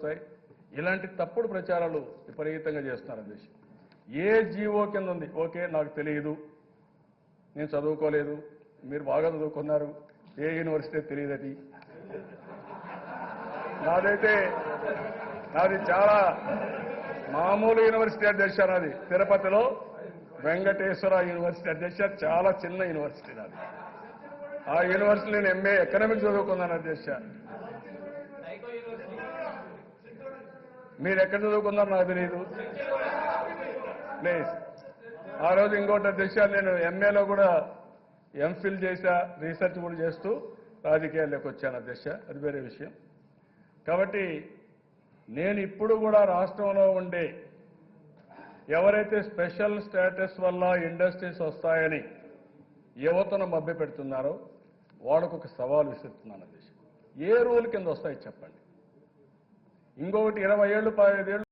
వస్తాయి. ఇలాంటి తప్పుడు ప్రచారాలు విపరీతంగా చేస్తున్నారు అధ్యక్ష ఏ జీవో కింద ఉంది? ఓకే నాకు తెలియదు. నేను చదువుకోలేదు. మీరు బాగా చదువుకున్నారు. ఏ యూనివర్సిటీ తెలియదు అది. నాదైతే నాది చాలా మామూలు యూనివర్సిటీ అధ్యక్ష నాది. తిరుపతిలో వెంకటేశ్వర యూనివర్సిటీ అధ్యక్ష చాలా చిన్న యూనివర్సిటీ నాది. ఆ యూనివర్సిటీ నేను ఎంఏ ఎకనామిక్స్ చదువుకున్నాను అధ్యక్ష. మీరు ఎక్కడ చదువుకున్నారో నాకు తెలియదు ప్లీజ్. ఆ రోజు ఇంకోటి అధ్యక్ష నేను ఎంఏలో కూడా ఎంఫిల్ చేశా రీసెర్చ్ కూడా చేస్తూ రాజకీయాల్లోకి వచ్చాను అధ్యక్ష అది వేరే విషయం. కాబట్టి నేను ఇప్పుడు కూడా రాష్ట్రంలో ఉండే ఎవరైతే స్పెషల్ స్టేటస్ వల్ల ఇండస్ట్రీస్ వస్తాయని యువతను మభ్య పెడుతున్నారో వాళ్ళకు ఒక సవాల్ విసురుతున్నాను అధ్యక్ష ఏ రూల్ కింద వస్తాయి చెప్పండి. ఇంకొకటి ఇరవై ఏళ్ళు పదిహేను ఏళ్ళు